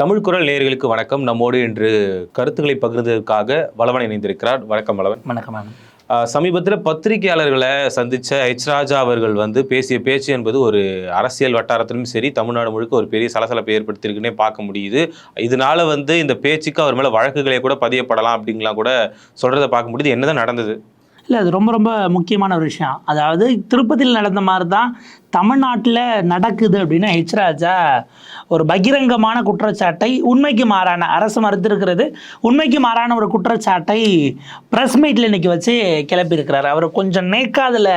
தமிழ் குரல் நேயர்களுக்கு வணக்கம். நம்மோடு இன்று கருத்துக்களை பகிர்ந்ததற்காக வளவன் இணைந்திருக்கிறார். வணக்கம் வளவன். வணக்கம் சமீபத்தில் பத்திரிகையாளர்களை சந்திச்ச ஹெச் ராஜா அவர்கள் வந்து பேசிய பேச்சு என்பது ஒரு அரசியல் வட்டாரத்திலும் சரி தமிழ்நாடு முழுக்க ஒரு பெரிய சலசலப்பை ஏற்படுத்தியிருக்குன்னே பார்க்க முடியுது. இதனால வந்து இந்த பேச்சுக்கு அவர் மேலே வழக்குகளே கூட பதியப்படலாம் அப்படிங்கலாம் கூட சொல்றதை பார்க்க முடியுது. என்னதான் நடந்தது? இல்லை அது ரொம்ப ரொம்ப முக்கியமான ஒரு விஷயம். அதாவது திருப்பதியில் நடந்த மாதிரி தான் தமிழ்நாட்டில் நடக்குது அப்படின்னா ஹெச்ராஜா ஒரு பகிரங்கமான குற்றச்சாட்டை உண்மைக்கு மாறான அரசு மறுத்திருக்கிறது உண்மைக்கு மாறான ஒரு குற்றச்சாட்டை ப்ரெஸ் மீட்டில் இன்னைக்கு வச்சு கிளப்பியிருக்கிறாரு. அவர் கொஞ்சம் நேக்காதில்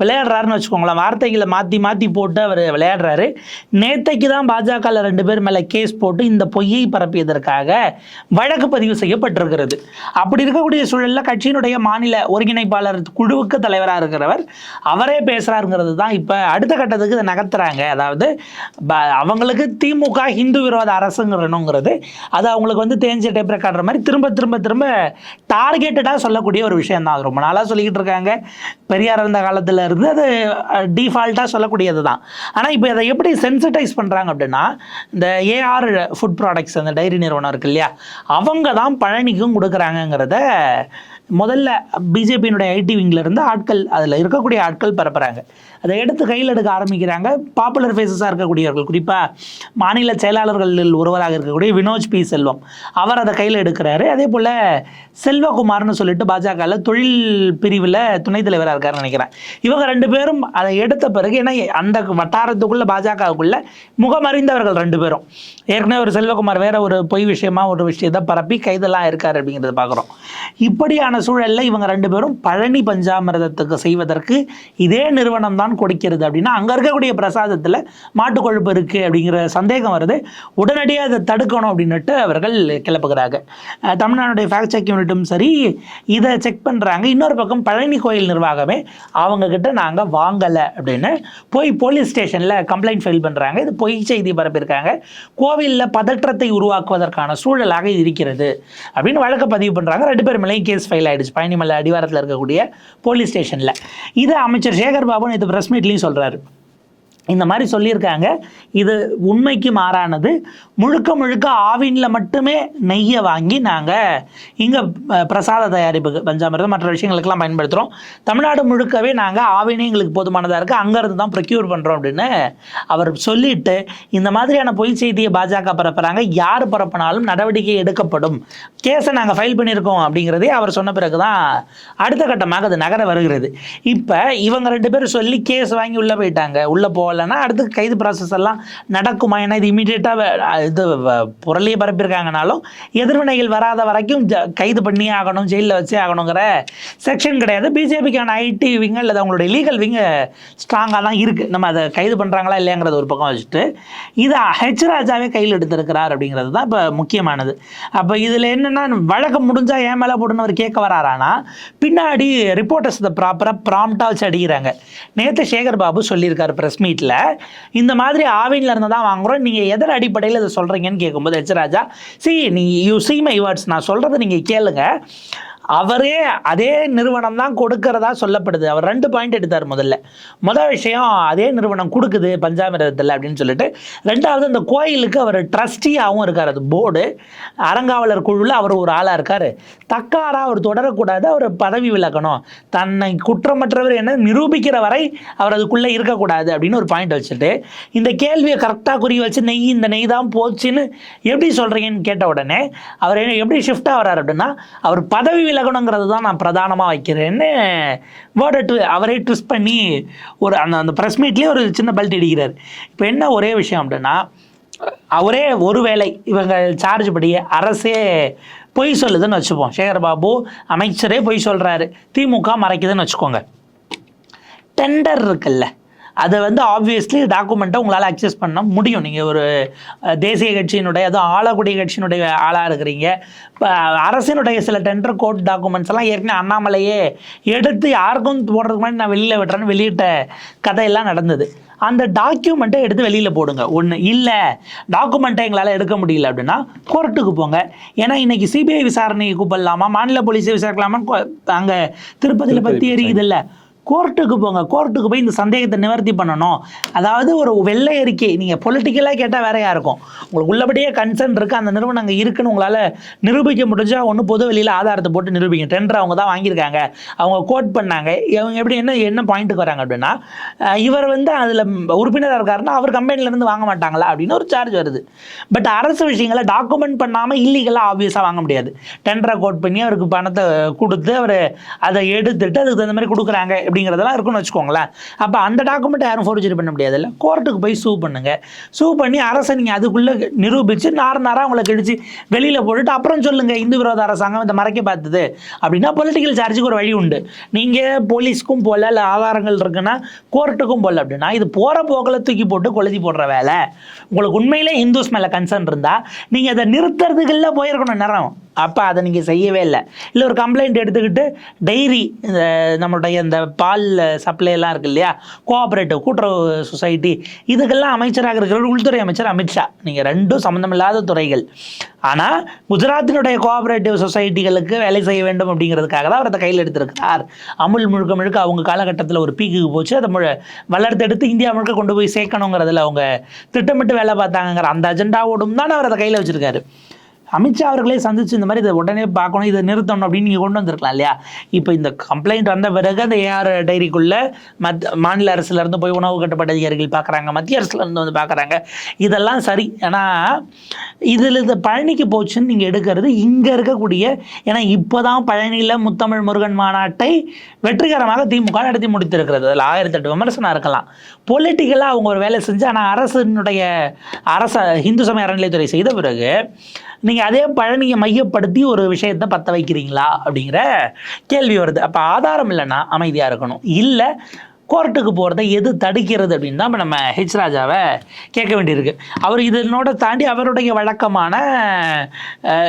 விளையாடுறாருன்னு வச்சுக்கோங்களேன். வார்த்தைகளை மாற்றி மாற்றி போட்டு அவர் விளையாடுறாரு. நேத்தைக்கு தான் பாஜகவில் ரெண்டு பேர் மேலே கேஸ் போட்டு இந்த பொய்யை பரப்பியதற்காக வழக்கு பதிவு செய்யப்பட்டிருக்கிறது. அப்படி இருக்கக்கூடிய சூழலில் கட்சியினுடைய மாநில ஒருங்கிணைப்பாளர் குழுவுக்கு தலைவராக இருக்கிறவர் அவரே பேசுகிறாருங்கிறது தான் இப்போ அடுத்த கட்டத்துக்கு இதை நகர்த்துறாங்க. அதாவது ப- அவங்களுக்கு திமுக ஹிந்து விரோத அரசுங்கிறனுங்கிறது அது அவங்களுக்கு வந்து தேஞ்ச டேப் காட்டுற மாதிரி திரும்ப திரும்ப திரும்ப டார்கெட்டடாக சொல்லக்கூடிய ஒரு விஷயம் தான் அது ரொம்ப நாளாக சொல்லிக்கிட்டு இருக்காங்க. பெரியார் இருந்த காலத்தில் இருந்து அது டிஃபால்ட்டாக சொல்லக்கூடியது தான் ஆனால் இப்போ இதை எப்படி சென்சிட்டைஸ் பண்ணுறாங்க அப்படின்னா இந்த ஏஆர் ஃபுட் ப்ராடக்ட்ஸ் அந்த டைரி நிறுவனம் இருக்கு இல்லையா அவங்க தான் பழனிக்கும் கொடுக்குறாங்கங்கிறத முதல்ல பிஜேபியினுடைய ஐடி இருந்து ஆட்கள் அதில் இருக்கக்கூடிய ஆட்கள் பரப்புகிறாங்க அதை எடுத்து கையில் எடுக்க ஆரம்பிக்கிறாங்க. பாப்புலர் ஃபேஸஸாக இருக்கக்கூடியவர்கள் குறிப்பாக மாநில செயலாளர்களில் ஒருவராக இருக்கக்கூடிய வினோஜ் பி. செல்வம். அவர் அதை கையில் எடுக்கிறாரு. அதே போல் செல்வகுமார்னு சொல்லிட்டு பாஜகவில் தொழில் பிரிவில் துணைத் தலைவராக இருக்காருன்னு நினைக்கிறேன். இவங்க ரெண்டு பேரும் அதை எடுத்த பிறகு ஏன்னா அந்த வட்டாரத்துக்குள்ள பாஜகவுக்குள்ள முகமறிந்தவர்கள் ரெண்டு பேரும். ஏற்கனவே ஒரு செல்வகுமார் வேற ஒரு பொய் விஷயமா ஒரு விஷயத்தை பரப்பி கைதெல்லாம் இருக்கார் அப்படிங்கிறத பார்க்குறோம் இப்படியான சூழல்ல இவங்க ரெண்டு பேரும் பழனி பஞ்சாமிரதத்துக்கு செய்வதற்கு இதே நிறுவனம் தான் கொடுக்கிறது அப்படின்னா அங்கே இருக்கக்கூடிய பிரசாதத்தில் மாட்டுக் கொழுப்பு இருக்கு அப்படிங்கிற சந்தேகம் வருது. உடனடியாக அதை தடுக்கணும் அப்படின்னுட்டு அவர்கள் கிளப்புகிறாங்க. தமிழ்நாடுடைய ஃபேக்ட் செக் யூனிட்டும் சரி இதை செக் பண்ணுறாங்க இன்னொரு பக்கம் பழனி கோயில் நிர்வாகமே அவங்க கிட்ட நாங்கள் வாங்கலை அப்படின்னு போய் போலீஸ் ஸ்டேஷனில் கம்ப்ளைண்ட் ஃபைல் பண்ணுறாங்க இது பொய் செய்தி பரப்பியிருக்காங்க. கோவிலில் பதற்றத்தை உருவாக்குவதற்கான சூழலாக இருக்கிறது அப்படின்னு வழக்கு பதிவு பண்ணுறாங்க ரெண்டு பேர் மேலேயும் கேஸ் ஃபைல் ஆயிடுச்சு பழனிமலை அடிவாரத்தில் இருக்கக்கூடிய போலீஸ் ஸ்டேஷனில் இதை அமைச்சர் சேகர் பாபு நேற்று ப்ரெஸ் மீட்லேயும் சொல்கிறாரு இந்த மாதிரி சொல்லியிருக்காங்க. இது உண்மைக்கு மாறானது. முழுக்க முழுக்க ஆவினில் மட்டுமே நெய்யை வாங்கி நாங்கள் இங்கே பிரசாத தயாரிப்புக்கு பஞ்சாமிரதம் மற்ற விஷயங்களுக்கெல்லாம் பயன்படுத்துகிறோம் தமிழ்நாடு முழுக்கவே நாங்கள் ஆவினே எங்களுக்கு போதுமானதாக இருக்குது அங்கேருந்து தான் ப்ரொக்யூர் பண்ணுறோம் அப்படின்னு அவர் சொல்லிட்டு இந்த மாதிரியான பொய் செய்தியை பாஜக பரப்புகிறாங்க யார் பரப்பினாலும் நடவடிக்கை எடுக்கப்படும். கேஸை நாங்கள் ஃபைல் பண்ணியிருக்கோம் அப்படிங்கிறதே அவர் சொன்ன பிறகு தான் அடுத்த கட்டமாக அது நகர வருகிறது. இப்போ இவங்க ரெண்டு பேரும் சொல்லி கேஸ் வாங்கி உள்ளே போயிட்டாங்க. உள்ளே போகலன்னா அடுத்து கைது ப்ராசஸ் எல்லாம் நடக்குமா? ஏன்னா இது இமீடியட்டாக இது புரளியை பரப்பியிருக்காங்கனாலும் எதிர்வினைகள் வராத வரைக்கும் ஜ- கைது பண்ணியே ஆகணும் ஜெயிலில் வச்சே ஆகணுங்கிற செக்ஷன் கிடையாது. பிஜேபிக்கான ஐடி விங்க அல்லது அவங்களுடைய லீகல் விங்க ஸ்ட்ராங்காக தான் இருக்குது நம்ம அதை கைது பண்ணுறாங்களா இல்லையாங்கிறத ஒரு பக்கம் வச்சுட்டு இது ஹெச் ராஜாவே கையில் எடுத்திருக்கிறார் அப்படிங்கிறது தான் இப்போ முக்கியமானது. அப்போ இதில் என்னென்னா வழக்கு முடிஞ்சால் ஏன் மேலே போட்டுன்னு அவர் கேட்க வராரானா பின்னாடி ரிப்போர்ட்டர்ஸ் இதை ப்ராப்பராக ப்ராம்ப்டாக வச்சு அடிக்கிறாங்க. நேற்று சேகர் பாபு சொல்லியிருக்காரு ப்ரெஸ் மீட்டில் இந்த மாதிரி ஆவின்ல இருந்து தான் வாங்குறோம். நீங்கள் எதர் அடிப்படையில் இதை சொல்கிறீங்கன்னு கேட்கும்போது ஹெச் சி நீ யூ சி மை வேர்ட்ஸ் நான் சொல்கிறத நீங்கள் கேளுங்கள் அவரே அதே நிறுவனம் தான் கொடுக்கறதா சொல்லப்படுது. அவர் ரெண்டு பாயிண்ட் எடுத்தார் முதல்ல. முதல் விஷயம் அதே நிறுவனம் கொடுக்குது பஞ்சாமிரதத்தில் அப்படின்னு சொல்லிட்டு. ரெண்டாவது இந்த கோயிலுக்கு அவர் ட்ரஸ்டியாகவும் இருக்கார். அது போர்டு அறங்காவலர் குழுவில் அவர் ஒரு ஆளாக இருக்கார். தக்காராக அவர் தொடரக்கூடாது அவர் பதவி விலக்கணும் தன்னை குற்றமற்றவர் என்ன நிரூபிக்கிற வரை அவர் அதுக்குள்ளே இருக்கக்கூடாது அப்படின்னு ஒரு பாயிண்ட் வச்சுட்டு இந்த கேள்வியை கரெக்டாக குறி வச்சு நெய் இந்த நெய் தான் போச்சுன்னு எப்படி சொல்கிறீங்கன்னு கேட்ட உடனே அவர் என்ன- எப்படி ஷிஃப்ட் ஆகிறார் அப்படின்னா அவர் பதவி விலகணுங்கிறது தான் நான் பிரதானமாக வைக்கிறேன்னு வேர்டை ட்வி அவரே ட்விஸ்ட் பண்ணி ஒரு அந்த அந்த ப்ரெஸ் மீட்லேயே ஒரு சின்ன பெல்ட் அடிக்கிறார். இப்போ என்ன ஒரே விஷயம் அப்படின்னா அவரே ஒருவேளை இவங்க சார்ஜ் படி அரசே பொய் சொல்லுதுன்னு வச்சுப்போம். சேகர் பாபு அமைச்சரே பொய் சொல்கிறாரு திமுக மறைக்குதுன்னு வச்சுக்கோங்க. டெண்டர் இருக்குல்ல. அதை வந்து ஆப்வியஸ்லி டாக்குமெண்ட்டை உங்களால் அக்சஸ் பண்ண முடியும். நீங்கள் ஒரு தேசிய கட்சியினுடைய அதுவும் ஆளக்கூடிய கட்சியினுடைய ஆளாக இருக்கிறீங்க. இப்போ அரசினுடைய சில டெண்டர் கோட் டாக்குமெண்ட்ஸ் எல்லாம் ஏற்கனவே அண்ணாமலையே எடுத்து யாருக்கும் போடுறதுக்கு முன்னாடி நான் வெளியில் விட்டுறேன்னு வெளியிட்ட கதையெல்லாம் நடந்தது. அந்த டாக்குமெண்ட்டை எடுத்து வெளியில் போடுங்க. ஒன்று இல்லை டாக்குமெண்ட்டை எங்களால் எடுக்க முடியல அப்படின்னா கோர்ட்டுக்கு போங்க. ஏன்னா இன்னைக்கு சிபிஐ விசாரணையை கூப்பிடலாமா? மாநில போலீஸை விசாரிக்கலாமா அங்கே திருப்பதியில் பற்றி எரியுது இல்லை கோர்ட்டுக்கு போங்க. கோர்ட்டுக்கு போய் இந்த சந்தேகத்தை நிவர்த்தி பண்ணணும். அதாவது ஒரு வெள்ளை அறிக்கை. நீங்கள் பொலிட்டிக்கலாக கேட்டால் வேறையாக இருக்கும்? உங்களுக்கு உள்ளபடியே கன்சர்ன் இருக்குது அந்த நிறுவனம் அங்கே இருக்குன்னு உங்களால் நிரூபிக்க முடிஞ்சால் ஒன்று பொது வெளியில் ஆதாரத்தை போட்டு நிரூபிங்க. டெண்டர் அவங்க தான் வாங்கியிருக்காங்க. அவங்க கோட் பண்ணாங்க. இவங்க எப்படி என்ன என்ன பாயிண்ட்டுக்கு வராங்க அப்படின்னா இவர் வந்து அதில் உறுப்பினராக இருக்காருன்னா அவர் கம்பெனிலேருந்து வாங்க மாட்டாங்களா அப்படின்னு ஒரு சார்ஜ் வருது. பட் அரசு விஷயங்களை டாக்குமெண்ட் பண்ணாமல் இல்லீகலாக ஆப்வியஸாக வாங்க முடியாது. டெண்டரை கோட் பண்ணி அவருக்கு பணத்தை கொடுத்து அவர் அதை எடுத்துட்டு அதுக்கு தகுந்த மாதிரி கொடுக்குறாங்க. அப்படிங்கிறதெல்லாம் இருக்குன்னு வச்சுக்கோங்களேன். அப்போ அந்த டாக்குமெண்ட் யாரும் ஃபோர்ஜரி பண்ண முடியாதுல்ல? கோர்ட்டுக்கு போய் சூ பண்ணுங்க. சூ பண்ணி அரசை நீங்கள் அதுக்குள்ளே நிரூபித்து நார் நாராக உங்களை கிழிச்சு வெளியில் போட்டுட்டு அப்புறம் சொல்லுங்கள் இந்து விரோத அரசாங்கம் இந்த மறைக்க பார்த்தது. அப்படின்னா பொலிட்டிக்கல் சார்ஜுக்கு ஒரு வழி உண்டு. நீங்கள் போலீஸ்க்கும் போகல இல்லை ஆதாரங்கள் இருக்குன்னா கோர்ட்டுக்கும் போகல அப்படின்னா இது போகிற போக்கில் தூக்கி போட்டு கொளுத்தி போடுற வேலை. உங்களுக்கு உண்மையிலே இந்துஸ் மேலே கன்சர்ன் இருந்தால் நீங்கள் அதை நிறுத்துறதுக்குள்ளே போயிருக்கணும் நேரம். அப்போ அதை நீங்கள் செய்யவே இல்லை. இல்லை ஒரு கம்ப்ளைண்ட் எடுத்துக்கிட்டு டைரி இந்த நம்மளுடைய இந்த பால் சப்ளை எல்லாம் இருக்கு இல்லையா? கோஆப்ரேட்டிவ் கூட்டுறவு சொசைட்டி இதுக்கெல்லாம் அமைச்சராக இருக்கிற உள்துறை அமைச்சர் அமித்ஷா நீங்கள் ரெண்டும் சம்மந்தமில்லாத துறைகள். ஆனால் குஜராத்தினுடைய கோஆப்ரேட்டிவ் சொசைட்டிகளுக்கு வேலை செய்ய வேண்டும் அப்படிங்கிறதுக்காக தான் அவர் அதை கையில் எடுத்திருக்கிறார். அமுல் முழுக்க முழுக்க அவங்க காலகட்டத்தில் ஒரு பீக்குக்கு போச்சு. அதை முழு வளர்த்தெடுத்து இந்தியா முழுக்க கொண்டு போய் சேர்க்கணுங்கிறதுல அவங்க திட்டமிட்டு வேலை பார்த்தாங்கங்கிற அந்த அஜெண்டாவோடும் தான் அவர் அதை கையில் வச்சுருக்காரு. அமித்ஷா அவர்களே சந்திச்சு இந்த மாதிரி இதை உடனே பார்க்கணும் இதை நிறுத்தணும் அப்படின்னு நீங்கள் கொண்டு வந்திருக்கலாம் இல்லையா? இப்போ இந்த கம்ப்ளைண்ட் வந்த பிறகு அந்த ஏஆர் டைரிக்குள்ளே மத் மாநில அரசுலேருந்து போய் உணவு கட்டுப்பாட்டு அதிகாரிகள் பார்க்குறாங்க மத்திய அரசுலேருந்து வந்து பார்க்குறாங்க. இதெல்லாம் சரி. ஏன்னா இதில் இந்த பழனிக்கு போச்சுன்னு நீங்கள் எடுக்கிறது இங்கே இருக்கக்கூடிய ஏன்னா இப்போ தான் பழனியில் முத்தமிழ் முருகன் மாநாட்டை வெற்றிகரமாக திமுக நடத்தி முடித்திருக்கிறது. அதில் ஆயிரத்தெட்டு விமர்சனம் இருக்கலாம். பொலிட்டிக்கலாக அவங்க ஒரு வேலை செஞ்சு ஆனால் அரசினுடைய அரச இந்து சமய அறநிலையத்துறை செய்த பிறகு நீங்கள் அதே பழனியை மையப்படுத்தி ஒரு விஷயத்தை பற்ற வைக்கிறீங்களா அப்படிங்கிற கேள்வி வருது. அப்போ ஆதாரம் இல்லைன்னா அமைதியாக இருக்கணும். இல்லை கோர்ட்டுக்கு போகிறத எது தடுக்கிறது அப்படின்னு தான் இப்போ நம்ம ஹெச் ராஜாவை கேட்க வேண்டியிருக்கு. அவர் இதனோட தாண்டி அவருடைய வழக்கமான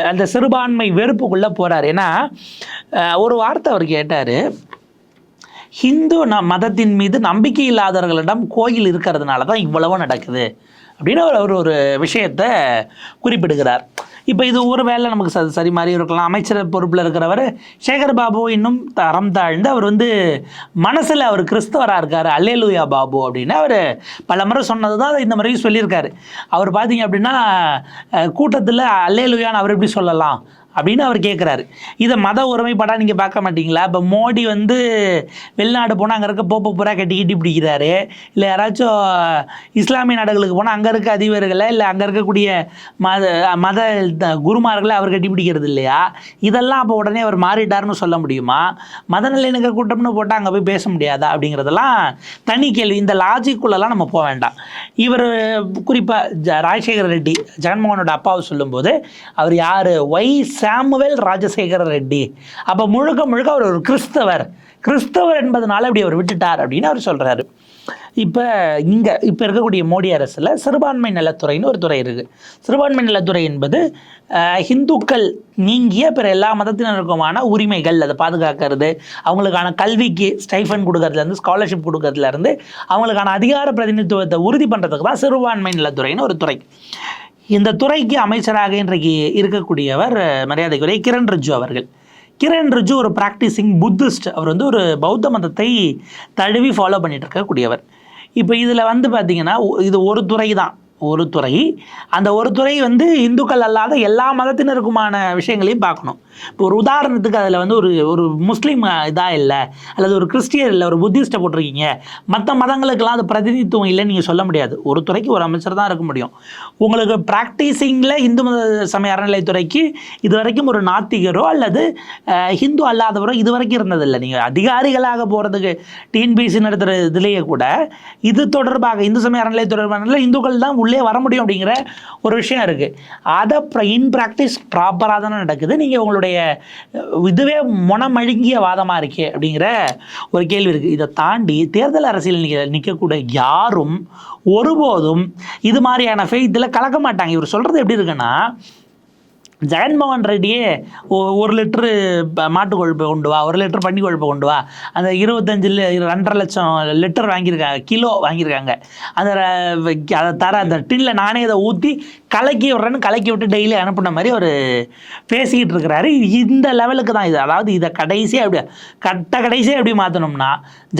அந்த சிறுபான்மை வெறுப்புக்குள்ளே போகிறார் ஏன்னா ஒரு வார்த்தை அவர் கேட்டார். ஹிந்து ந மதத்தின் மீது நம்பிக்கை இல்லாதவர்களிடம் கோயில் இருக்கிறதுனால தான் இவ்வளவு நடக்குது. அப்படின்னு அவர் அவர் ஒரு விஷயத்தை குறிப்பிடுகிறார். இப்போ இது ஒரு வேலை நமக்கு ச சரி மாதிரி இருக்கலாம். அமைச்சர் பொறுப்பில் இருக்கிறவர் சேகர் பாபு இன்னும் தரம் தாழ்ந்து அவர் வந்து மனசில் அவர் கிறிஸ்தவராக இருக்கார். அல்லேலுயா பாபு அப்படின்னு அவர் பல முறை சொன்னது தான் இந்த முறையும் சொல்லியிருக்காரு. அவர் பார்த்தீங்க அப்படின்னா கூட்டத்தில் அல்லேலுயான்னு அவர் எப்படி சொல்லலாம்? அப்படின்னு அவர் கேட்குறாரு இதை மத ஒருமைப்பாடாக நீங்கள் பார்க்க மாட்டீங்களா? இப்போ மோடி வந்து வெளிநாடு போனால் அங்கே இருக்க போப்ப புறா கட்டி பிடிக்கிறாரு. இல்லை யாராச்சும் இஸ்லாமிய நாடுகளுக்கு போனால் அங்கே இருக்க அதிபர்களை இல்லை அங்கே இருக்கக்கூடிய மத மத த- குருமார்களை அவர் கட்டி பிடிக்கிறது இல்லையா? இதெல்லாம் அப்போ உடனே அவர் மாறிட்டாருன்னு சொல்ல முடியுமா? மத நல்லிணக்க கூட்டம்னு போட்டால் அங்கே போய் பேச முடியாதா அப்படிங்கிறதெல்லாம் தனி கேள்வி. இந்த லாஜிக்குள்ளெல்லாம் நம்ம போக வேண்டாம். இவர் குறிப்பாக ஜ ராஜசேகர ரெட்டி ஜெகன்மோகனோட அப்பாவை சொல்லும்போது அவர் யார்? Y S Samuel Rajasekhara Reddy. அப்போ முழுக்க முழுக்க அவர் ஒரு கிறிஸ்தவர். கிறிஸ்தவர் என்பதனால அப்படி அவர் விட்டுட்டார் அப்படின்னு அவர் சொல்கிறாரு இப்போ இங்கே இப்போ இருக்கக்கூடிய மோடி அரசில் சிறுபான்மை நலத்துறைன்னு ஒரு துறை இருக்குது சிறுபான்மை நலத்துறை என்பது ஹிந்துக்கள் நீங்கிய பிற எல்லா மதத்தினருக்குமான உரிமைகள் அதை பாதுகாக்கிறது. அவங்களுக்கான கல்விக்கு ஸ்டைஃபன் கொடுக்கறதுலேருந்து ஸ்காலர்ஷிப் கொடுக்கறதுலேருந்து அவங்களுக்கான அதிகார பிரதிநிதித்துவத்தை உறுதி பண்ணுறதுக்கு தான் சிறுபான்மை நலத்துறைன்னு ஒரு துறை. இந்த துறைக்கு அமைச்சராக இன்றைக்கு இருக்கக்கூடியவர் மரியாதைக்குரிய கிரண் ரிஜு அவர்கள். கிரண் ரிஜு ஒரு ப்ராக்டிசிங் புத்திஸ்ட் அவர் வந்து ஒரு பௌத்த மதத்தை தழுவி ஃபாலோ பண்ணிட்டு இருக்கக்கூடியவர். இப்போ இதில் வந்து பார்த்தீங்கன்னா இது ஒரு துறை தான். ஒரு துறை. அந்த ஒரு துறை வந்து இந்துக்கள் அல்லாத எல்லா மதத்தினருக்குமான விஷயங்களையும் பார்க்கணும். இப்போ ஒரு உதாரணத்துக்கு அதில் வந்து ஒரு ஒரு முஸ்லீம் இதாக இல்லை அல்லது ஒரு கிறிஸ்டியர் இல்லை ஒரு புத்திஸ்ட்டை போட்டிருக்கீங்க. மற்ற மதங்களுக்கெல்லாம் அது பிரதிநிதித்துவம் இல்லைன்னு நீங்கள் சொல்ல முடியாது. ஒரு துறைக்கு ஒரு அமைச்சர் தான் இருக்க முடியும். உங்களுக்கு ப்ராக்டிஸிங்கில் இந்து மத சமய அறநிலைத்துறைக்கு இது வரைக்கும் ஒரு நாத்திகரோ அல்லது ஹிந்து அல்லாதவரோ இது வரைக்கும் இருந்ததில்லை. நீங்கள் அதிகாரிகளாக போகிறதுக்கு டிஎன்பிசி நடத்துகிற இதுலேயே கூட இது தொடர்பாக இந்து சமய அறநிலை தொடர்பான இந்துக்கள் தான் உள்ளே வர முடியும் அப்படிங்கிற ஒரு விஷயம் இருக்குது அதை இன் ப்ராக்டிஸ் ப்ராப்பராக தானே நடக்குது. நீங்கள் உங்களோட அவருடைய இதுவே முனமழுங்கிய வாதமாக இருக்கே அப்படிங்கிற ஒரு கேள்வி இருக்குது இதை தாண்டி தேர்தல் அரசியல் நிற்க நிற்கக்கூடிய யாரும் ஒருபோதும் இது மாதிரியான ஃபெய்த்தில் கலக்க மாட்டாங்க. இவர் சொல்கிறது எப்படி இருக்குன்னா ஜெகன்மோகன் ரெட்டியே ஒரு லிட்டரு ப- மாட்டு கொழுப்பை கொண்டு வா ஒரு லிட்டர் பன்னி கொழுப்பை கொண்டு வா. அந்த இருபத்தஞ்சு ரெண்டரை லட்சம் லிட்டர் வாங்கியிருக்காங்க கிலோ வாங்கியிருக்காங்க. அந்த அதை தர அந்த டின்னில் நானே அதை ஊற்றி கலக்கி விட்றேன்னு கலக்கி விட்டு டெய்லி அனுப்புன மாதிரி அவர் பேசிக்கிட்டு இருக்கிறாரு. இந்த லெவலுக்கு தான் இது. அதாவது இதை கடைசியாக அப்படி கட்ட கடைசியாக எப்படி மாற்றணும்னா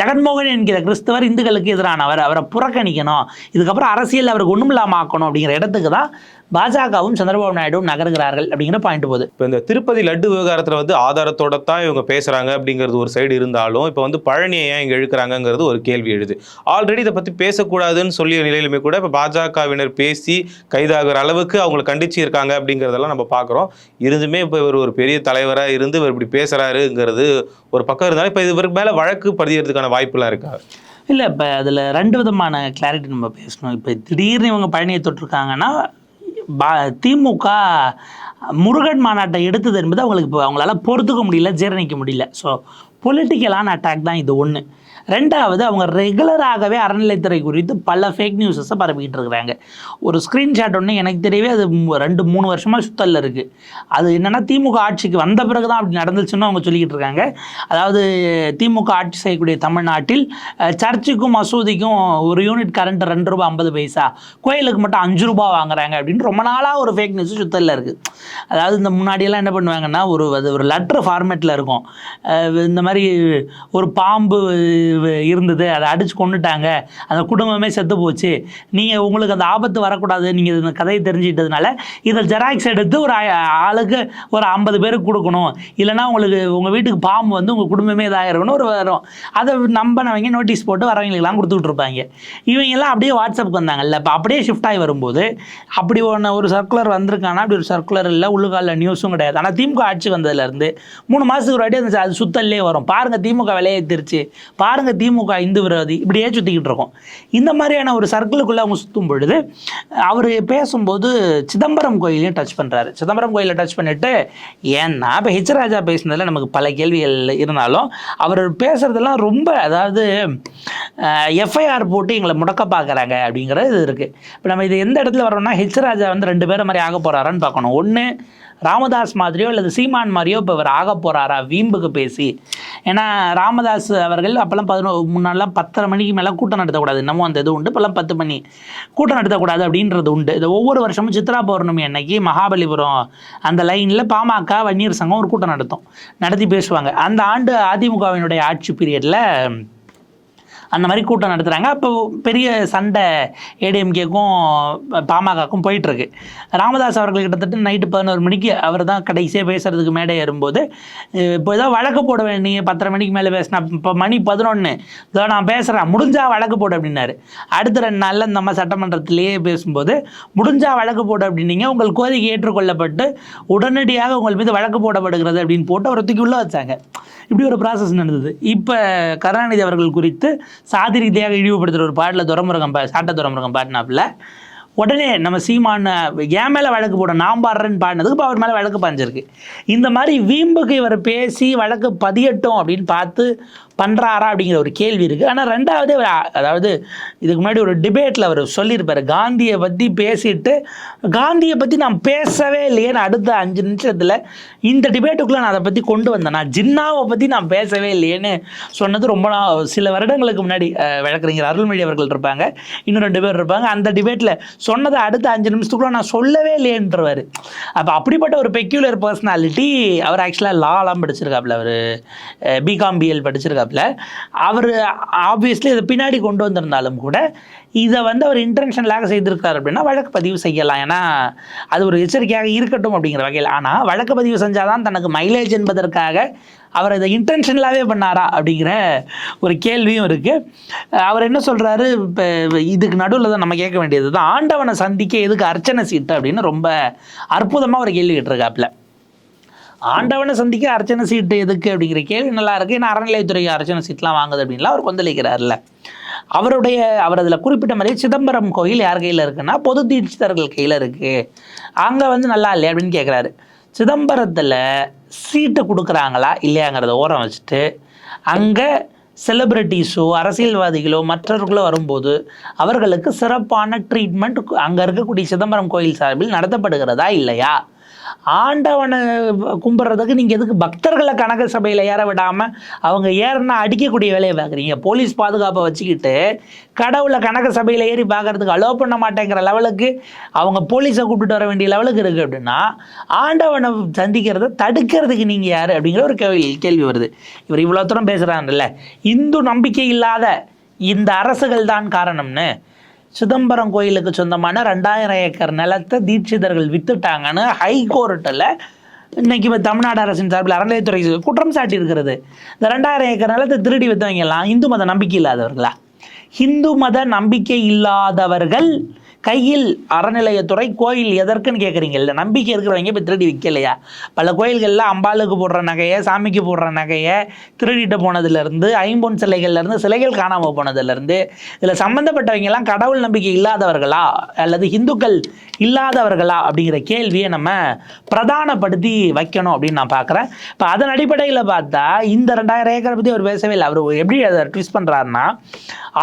ஜெகன்மோகன் என்கிற கிறிஸ்தவர் இந்துக்களுக்கு எதிரானவர். அவரை புறக்கணிக்கணும். இதுக்கப்புறம் அரசியல் அவருக்கு ஒன்றும் இல்லாமல் ஆக்கணும் அப்படிங்கிற இடத்துக்கு தான் பாஜகவும் சந்திரபாபு நாயுடுவும் நகர்கிறார்கள் அப்படிங்கிற பாயிண்ட் போகுது. இப்போ இந்த திருப்பதி லட்டு விவகாரத்தில் வந்து ஆதாரத்தோட தான் இவங்க பேசுகிறாங்க அப்படிங்கிறது ஒரு சைடு இருந்தாலும் இப்போ வந்து பழனியை ஏன் இங்கே இழுக்கிறாங்கங்கிறது ஒரு கேள்வி எழுது. ஆல்ரெடி இதை பற்றி பேசக்கூடாதுன்னு சொல்லிய நிலையிலுமே கூட இப்போ பாஜகவினர் பேசி கைதாகிற அளவுக்கு அவங்களை கண்டிச்சு இருக்காங்க அப்படிங்கிறதெல்லாம் நம்ம பார்க்குறோம். இருந்துமே இப்போ இவர் ஒரு பெரிய தலைவராக இருந்து இவர் இப்படி பேசுகிறாருங்கிறது ஒரு பக்கம் இருந்தாலும் இப்போ இவருக்கு மேலே வழக்கு பதியறதுக்கான வாய்ப்புலாம் இருக்கா? இல்லை இப்போ அதில் ரெண்டு விதமான கிளாரிட்டி நம்ம பேசணும். இப்போ திடீர்னு இவங்க பழனியை தொட்டிருக்காங்கன்னா பா திமுக முருகன் மாநாட்டை எடுத்தது என்பது அவங்களுக்கு இப்போ அவங்களால பொறுத்துக்க முடியல ஜீரணிக்க முடியல. ஸோ பொலிட்டிக்கலான அட்டாக் தான் இது ஒன்று ரெண்டாவது அவங்க ரெகுலராகவே அறநிலைத்துறை குறித்து பல ஃபேக் நியூஸஸை பரப்பிக்கிட்டு இருக்கிறாங்க. ஒரு ஸ்க்ரீன்ஷாட் ஒன்று எனக்கு தெரியவே அது ரெண்டு மூணு வருஷமாக சுத்தலில் இருக்குது அது என்னென்னா திமுக ஆட்சிக்கு வந்த பிறகு தான் அப்படி நடந்துச்சுன்னு அவங்க சொல்லிக்கிட்டு இருக்காங்க. அதாவது திமுக ஆட்சி செய்யக்கூடிய தமிழ்நாட்டில் சர்ச்சுக்கும் மசூதிக்கும் ஒரு யூனிட் கரண்ட் ரெண்டு ரூபா ஐம்பது பைசா கோயிலுக்கு மட்டும் அஞ்சு ரூபா வாங்குறாங்க அப்படின்னு ரொம்ப நாளாக ஒரு ஃபேக் நியூஸ் சுத்தலில் இருக்குது அதாவது இந்த முன்னாடியெல்லாம் என்ன பண்ணுவாங்கன்னா ஒரு அது ஒரு லெட்டர் ஃபார்மேட்டில் இருக்கும். இந்த மாதிரி ஒரு பாம்பு இருந்தது அதை அடித்து கொண்டுட்டாங்க அந்த குடும்பமே செத்து போச்சு. நீங்கள் உங்களுக்கு அந்த ஆபத்து வரக்கூடாது. நீங்கள் இந்த கதையை தெரிஞ்சுக்கிட்டதுனால இதை ஜெராக்ஸ் எடுத்து ஒரு ஆளுக்கு ஒரு ஐம்பது பேருக்கு கொடுக்கணும். இல்லைன்னா உங்களுக்கு உங்கள் வீட்டுக்கு பாம்பு வந்து உங்கள் குடும்பமே இதாகிருக்கணும் ஒரு வரும். அதை நம்பினவங்க நோட்டீஸ் போட்டு வரவங்களுக்கெல்லாம் கொடுத்துக்கிட்டு இருப்பாங்க. இவங்கெல்லாம் அப்படியே வாட்ஸ்அப்புக்கு வந்தாங்கல்ல. இப்போ அப்படியே ஷிஃப்ட் ஆகி வரும்போது அப்படி ஒன்று ஒரு சர்க்குலர் வந்திருக்காங்கன்னா அப்படி ஒரு சர்க்குலர் இல்லை. உள்ளுக்கால நியூஸும் கிடையாது. ஆனால் திமுக ஆட்சி வந்ததுலேருந்து மூணு மாதத்துக்கு ஒரு வாட்டி அது சுத்தல்லே வரும். பாருங்கள் திமுக விலையேற்றிருச்சு பாருங்கள் திமுக இந்து விரோதி இப்படியே சுற்றிக்கிட்டு இருக்கோம். இந்த மாதிரியான ஒரு சர்க்கிளுக்குள்ளே அவங்க சுற்றும் பொழுது அவர் பேசும்போது சிதம்பரம் கோயிலையும் டச் பண்ணுறாரு சிதம்பரம் கோயிலை டச் பண்ணிட்டு ஏன்னா இப்போ ஹெச் ராஜா பேசுனதில் நமக்கு பல கேள்விகள் இருந்தாலும் அவர் பேசுகிறதெல்லாம் ரொம்ப அதாவது எஃப்ஐஆர் போட்டு எங்களை முடக்க பார்க்குறாங்க அப்படிங்கிறது இது இருக்குது இப்போ நம்ம இது எந்த இடத்துல வரோம்னா ஹெச் ராஜா வந்து ரெண்டு பேரும் மாதிரி ஆக போகிறாரான்னு பார்க்கணும். ஒன்று ராமதாஸ் மாதிரியோ அல்லது சீமான் மாதிரியோ இப்போ இவர் ஆக போகிறாரா வீம்புக்கு பேசி. ஏன்னா ராமதாஸ் அவர்கள் அப்போல்லாம் பதினோ முன்னாடிலாம் பத்தரை மணிக்கு மேலே கூட்டம் நடத்தக்கூடாது. இன்னமும் அந்த இது உண்டு. இப்போல்லாம் பத்து மணி கூட்டம் நடத்தக்கூடாது அப்படின்றது உண்டு. இது ஒவ்வொரு வருஷமும் சித்ரா பௌர்ணமி அன்னைக்கு மகாபலிபுரம் அந்த லைனில் பாமக வன்னியர் சங்கம் ஒரு கூட்டம் நடத்தும். நடத்தி பேசுவாங்க. அந்த ஆண்டு அதிமுகவினுடைய ஆட்சி பீரியடில் அந்த மாதிரி கூட்டம் நடத்துகிறாங்க அப்போ பெரிய சண்டை ஏடிஎம்கேக்கும் பாமகக்கும் போயிட்டுருக்கு. ராமதாஸ் அவர்கள் கிட்டத்தட்ட நைட்டு பதினோரு மணிக்கு அவர் தான் கடைசியாக பேசுகிறதுக்கு மேடை ஏறும்போது இப்போ ஏதோ வழக்கு போட வேண்டிய பத்தரை மணிக்கு மேலே பேசினா இப்போ மணி பதினொன்று இதோ நான் பேசுகிறேன் முடிஞ்சால் வழக்கு போடு அப்படின்னாரு. அடுத்த ரெண்டு நாளில் இந்த மாதிரி சட்டமன்றத்திலேயே பேசும்போது முடிஞ்சால் வழக்கு போடு அப்படின்னீங்க. உங்கள் கோரிக்கை ஏற்றுக்கொள்ளப்பட்டு உடனடியாக உங்கள் மீது வழக்கு போடப்படுகிறது அப்படின்னு போட்டு அவரை தூக்கி உள்ளே வச்சாங்க. இப்படி ஒரு ப்ராசஸ் நடந்தது. இப்போ கருணாநிதி அவர்கள் குறித்து சாதி ரீதியாக இழிவுபடுத்துகிற ஒரு பாட்டில் துறமுருகம் பா சாட்ட துறமுருகம் பாடினாப்புல உடனே நம்ம சீமான என் மேலே வழக்கு போட நான் பாடுறேன்னு பாடினதுக்கு இப்போ அவர் மேலே வழக்கு பாஞ்சிருக்கு இந்த மாதிரி வீம்புக்கு இவர் பேசி வழக்கு பதியட்டும் அப்படின்னு பார்த்து பண்ணுறாரா அப்படிங்கிற ஒரு கேள்வி இருக்குது ஆனால் ரெண்டாவது அதாவது இதுக்கு முன்னாடி ஒரு டிபேட்டில் அவர் சொல்லியிருப்பார். காந்தியை பற்றி பேசிட்டு காந்தியை பற்றி நான் பேசவே இல்லையேன்னு அடுத்த அஞ்சு நிமிஷத்தில் இந்த டிபேட்டுக்குள்ளே நான் அதை பற்றி கொண்டு வந்தேன். நான் ஜின்னாவை பற்றி நான் பேசவே இல்லையேன்னு சொன்னது ரொம்ப நாள் சில வருடங்களுக்கு முன்னாடி வழக்கறிஞர் அருள்மொழி அவர்கள் இருப்பாங்க. இன்னும் ரெண்டு பேர் இருப்பாங்க. அந்த டிபேட்டில் சொன்னதை அடுத்த அஞ்சு நிமிஷத்துக்குள்ள நான் சொல்லவே இல்லையன்றவர். அப்போ அப்படிப்பட்ட ஒரு பெக்யூலர் பர்சனாலிட்டி அவர் ஆக்சுவலாக லாலாம் படிச்சிருக்காப்புல அவர். பிகாம் பிஎல் படிச்சிருக்காப்புல. அவர் ஆப்வியஸ்லி இதை பின்னாடி கொண்டு வந்திருந்தாலும் கூட இதை வந்து அவர் இன்டென்ஷனலாக செய்திருக்கார் அப்படின்னா வழக்கு பதிவு செய்யலாம். ஏன்னா அது ஒரு எச்சரிக்கையாக இருக்கட்டும் அப்படிங்கிற வகையில். ஆனால் வழக்கு பதிவு செஞ்சால் தான் தனக்கு மைலேஜ் என்பதற்காக அவர் இதை இன்டென்ஷனலாகவே பண்ணாரா அப்படிங்கிற ஒரு கேள்வியும் இருக்குது அவர் என்ன சொல்கிறாரு இப்போ இதுக்கு நடுவில் தான் நம்ம கேட்க வேண்டியது தான். ஆண்டவனை சந்திக்க எதுக்கு அர்ச்சனை சீட்டு அப்படின்னு ரொம்ப அற்புதமாக ஒரு கேள்வி கேட்டிருக்காப்புல. ஆண்டவனை சந்திக்க அர்ச்சனை சீட்டு எதுக்கு அப்படிங்கிற கேள்வி நல்லா இருக்கு. ஏன்னா அறநிலையத்துறை அர்ச்சனை சீட்லாம் வாங்குது அப்படின்லாம் அவர் கொந்தளிக்கிறார்ல அவருடைய அவர் அதில் குறிப்பிட்ட மாதிரி சிதம்பரம் கோயில் யார் கையில் இருக்குன்னா பொது தீட்சிதர்கள் கையில் இருக்குது அங்கே வந்து நல்லா இல்லையா அப்படின்னு கேட்குறாரு சிதம்பரத்தில் சீட்டு கொடுக்குறாங்களா இல்லையாங்கிறத ஓரம் வச்சுட்டு அங்கே செலிப்ரிட்டிஸோ அரசியல்வாதிகளோ மற்றவர்களோ வரும்போது அவர்களுக்கு சிறப்பான ட்ரீட்மெண்ட் அங்கே இருக்கக்கூடிய சிதம்பரம் கோயில் சார்பில் நடத்தப்படுகிறதா இல்லையா? ஆண்டவனை கும்பிட்றதுக்கு நீங்கள் எதுக்கு பக்தர்களை கனக சபையில் ஏற விடாமல் அவங்க ஏறினா அடிக்கக்கூடிய வேலையை பார்க்குறீங்க. போலீஸ் பாதுகாப்பை வச்சுக்கிட்டு கடவுளை கனக சபையில் ஏறி பார்க்கறதுக்கு அலோவ் பண்ண மாட்டேங்கிற லெவலுக்கு அவங்க போலீஸை கூப்பிட்டு வர வேண்டிய லெவலுக்கு இருக்குது அப்படின்னா ஆண்டவனை சந்திக்கிறத தடுக்கிறதுக்கு நீங்கள் யார் அப்படிங்கிற ஒரு கேள்வி கேள்வி வருது. இவர் இவ்வளோ தூரம் பேசுகிறாங்கல்ல இந்து நம்பிக்கை இல்லாத இந்த அரசுகள் தான் காரணம்னு. சிதம்பரம் கோயிலுக்கு சொந்தமான ரெண்டாயிரம் ஏக்கர் நிலத்தை தீட்சிதர்கள் வித்துட்டாங்கன்னு ஹைகோர்ட்டில் இன்னைக்கு தமிழ்நாடு அரசின் சார்பில் அறநிலையத்துறை குற்றம் சாட்டி இருக்கிறது இந்த ரெண்டாயிரம் ஏக்கர் நிலத்தை திருடி வித்தவங்க இந்து மத நம்பிக்கை இல்லாதவர்களா? இந்து மத நம்பிக்கை இல்லாதவர்கள் கையில் அறநிலையத்துறை கோயில் எதற்குன்னு கேட்குறீங்க இல்லை நம்பிக்கை இருக்கிறவங்க இப்போ திருடி விற்கலையா பல கோயில்களில் அம்பாளுக்கு போடுற நகையை சாமிக்கு போடுற நகையை திருடிட்டு போனதுலேருந்து ஐம்பொன் சிலைகள்லேருந்து சிலைகள் காணாமல் போனதுலேருந்து இதில் சம்மந்தப்பட்டவங்கெல்லாம் கடவுள் நம்பிக்கை இல்லாதவர்களா? அல்லது இந்துக்கள் இல்லாதவர்களா? அப்படிங்கிற கேள்வியை நம்ம பிரதானப்படுத்தி வைக்கணும் அப்படின்னு நான் பார்க்குறேன் இப்போ அதன் அடிப்படையில் பார்த்தா இந்த ரெண்டாயிரம் ஏக்கரை பற்றி அவர் பேசவே இல்லை. அவர் எப்படி அதை ட்விஸ்ட் பண்ணுறாருன்னா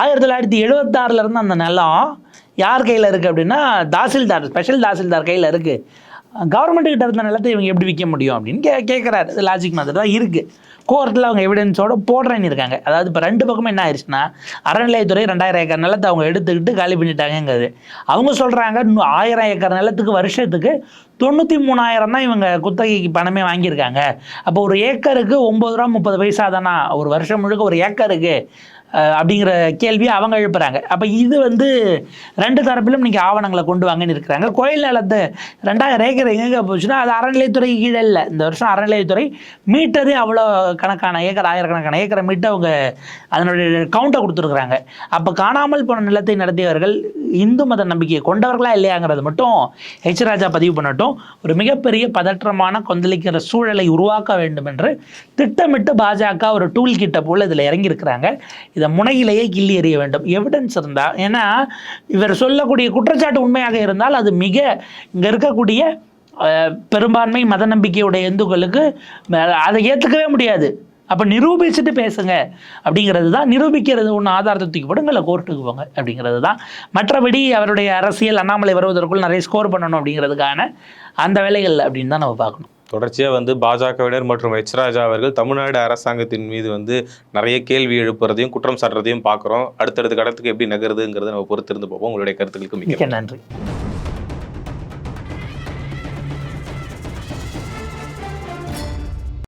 ஆயிரத்தி தொள்ளாயிரத்தி எழுபத்தாறுலேருந்து அந்த நிலம் யார் கையில் இருக்குது அப்படின்னா தாசில்தார் ஸ்பெஷல் தாசில்தார் கையில் இருக்குது கவர்மெண்ட் கிட்ட இருந்த நிலத்தை இவங்க எப்படி விற்க முடியும் அப்படின்னு கே கேட்குறாரு லாஜிக் மாதிரி தான் இருக்குது கோர்ட்டில் அவங்க எவிடன்ஸோட போடுறேன்னு இருக்காங்க. அதாவது இப்போ ரெண்டு பக்கமும் என்ன ஆயிடுச்சுன்னா அறநிலையத்துறை ரெண்டாயிரம் ஏக்கர் நிலத்தை அவங்க எடுத்துக்கிட்டு காலி பண்ணிட்டாங்கங்கிறது. அவங்க சொல்கிறாங்க இன்னும் ஆயிரம் ஏக்கர் நிலத்துக்கு வருஷத்துக்கு தொண்ணூற்றி மூணாயிரம் தான் இவங்க குத்தகைக்கு பணமே வாங்கியிருக்காங்க. அப்போ ஒரு ஏக்கருக்கு ஒம்பது ரூபா முப்பது பைசா தானா? ஒரு வருஷம் முழுக்க ஒரு ஏக்கருக்கு. அப்படிங்கிற கேள்வியை அவங்க எழுப்புறாங்க. அப்போ இது வந்து ரெண்டு தரப்பிலும் நீங்கள் ஆவணங்களை கொண்டு வாங்கன்னு இருக்கிறாங்க. கோயில் நிலத்தை ரெண்டாயிரம் ஏக்கர் எங்கே போச்சுன்னா அது அறநிலையத்துறை கீழே இல்லை. இந்த வருஷம் அறநிலையத்துறை மீட்டரே அவ்வளோ கணக்கான ஏக்கர் ஆயிரக்கணக்கான ஏக்கரை மீட்டு அவங்க அதனுடைய கவுண்டை கொடுத்துருக்குறாங்க. அப்போ காணாமல் போன நிலத்தை நடத்தியவர்கள் இந்து மத நம்பிக்கையை கொண்டவர்களா இல்லையாங்கிறது மட்டும் ஹெச் ராஜா பதிவு பண்ணட்டும். ஒரு மிகப்பெரிய பதற்றமான கொந்தளிக்கிற சூழலை உருவாக்க வேண்டும் என்று திட்டமிட்டு பாஜக ஒரு டூல் கிட்ட போல் இதில் இறங்கியிருக்கிறாங்க. இதை முனையிலேயே கிள்ளி எறிய வேண்டும். எவிடன்ஸ் இருந்தால் ஏன்னா இவர் சொல்லக்கூடிய குற்றச்சாட்டு உண்மையாக இருந்தால் அது மிக இங்கே இருக்கக்கூடிய பெரும்பான்மை மத நம்பிக்கையுடைய இந்துக்களுக்கு அதை ஏற்றுக்கவே முடியாது. அப்போ நிரூபிச்சுட்டு பேசுங்க. அப்படிங்கிறது தான் நிரூபிக்கிறது ஒன்று ஆதாரத்தை தூக்கி போடுங்கள கோர்ட்டுக்கு போங்க. அப்படிங்கிறது தான் மற்றபடி அவருடைய அரசியல் அண்ணாமலை வருவதற்குள் நிறைய ஸ்கோர் பண்ணணும் அப்படிங்கிறதுக்கான அந்த வேலைகள் அப்படின்னு தான் நம்ம பார்க்கணும். தொடர்ச்சியாக வந்து பாஜகவினர் மற்றும் எச் ராஜா அவர்கள் தமிழ்நாடு அரசாங்கத்தின் மீது வந்து நிறைய கேள்வி எழுப்புறதையும் குற்றம் சாட்டுறதையும் பார்க்குறோம். அடுத்தடுத்த கடத்துக்கு எப்படி நகருதுங்கிறத நம்ம பொறுத்திருந்து பார்ப்போம். உங்களுடைய கருத்துக்களுக்கு மிக்க நன்றி.